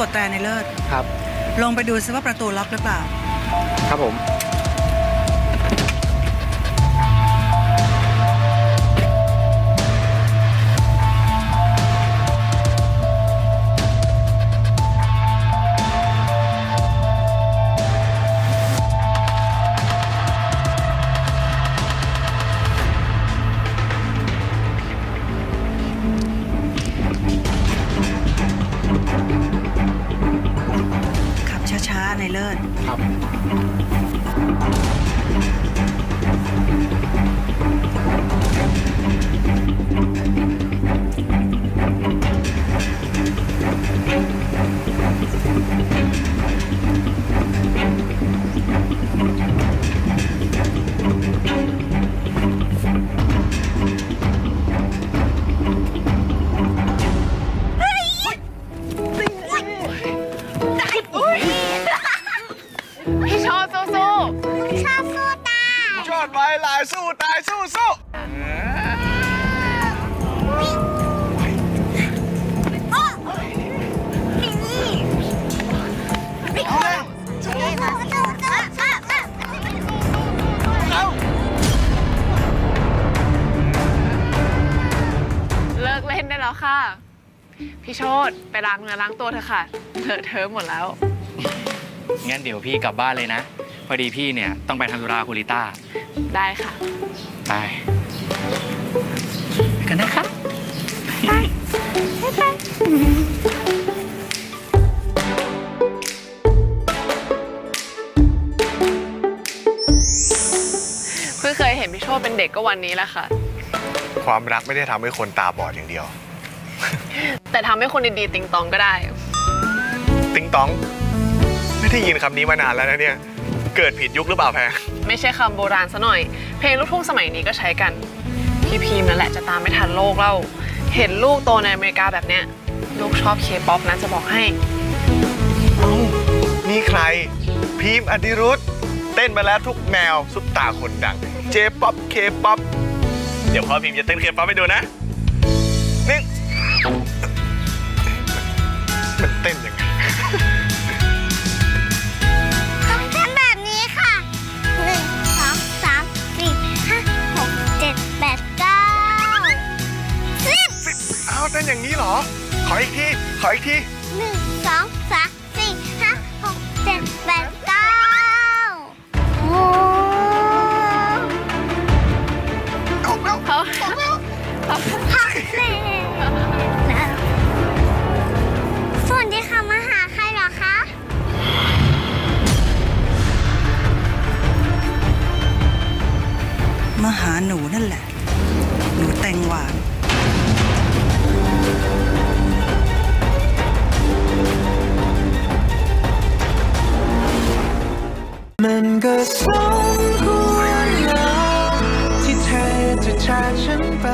กดแตรในเลิศครับ ลงไปดูซิว่าประตูล็อกหรือเปล่า ครับผม ในเลิศ ครับ พี่โชว์สู้ชอบสู้ตายชอดไว้ลายสู้ตายสู้สู้เลิกเล่นได้แล้วค่ะ พี่โชตไปล้างเนื้อล้างตัวเถอะค่ะเลอะเทอะหมดแล้ว งั้นเดี๋ยวพี่กลับบ้านเลยนะ พอดีพี่เนี่ยต้องไปทำธุระคุณลิต้าได้ค่ะ ไปไปกันนะครับเพิ่งเคยเห็นพี่โชตเป็นเด็กก็วันนี้แหละค่ะ ความรักไม่ได้ทำให้คนตาบอดอย่างเดียว แต่ทำให้คนดีๆติงตองก็ได้ ติ๊งตอง ไม่ได้ยินคำนี้มานานแล้วนะเนี่ย เกิดผิดยุคหรือเปล่าแพรไม่ใช่คำโบราณซะหน่อย เพลงลูกทุ่งสมัยนี้ก็ใช้กัน พี่พีมนั่นแหละจะตามไม่ทันโลกเล่า เห็นลูกโตในอเมริกาแบบเนี้ย ลูกชอบเคป๊อปนะจะบอกให้เอ้านี่ใคร พีมอดิรุธเต้นมาแล้วทุกแนวซุปตาคนดัง เจป๊อปเคป๊อปเดี๋ยวพ่อพีมจะเต้นเคป๊อปให้ดูนะนี่มันเต้นยังไงต้อง อ้าวเต้นอย่างนี้เหรอ ขออีกที ขออีกทีหนึ่งสองสามสี่ห้าหกเจ็ดแปดเก้าโอ้เอาแล้วเขาพักแม่สวัสดีค่ะมาหาใครเหรอคะ มาหาหนูนั่นแหละ หนูแตงหวาน มันก็สมควรแล้วที่เธอจะจากฉันไป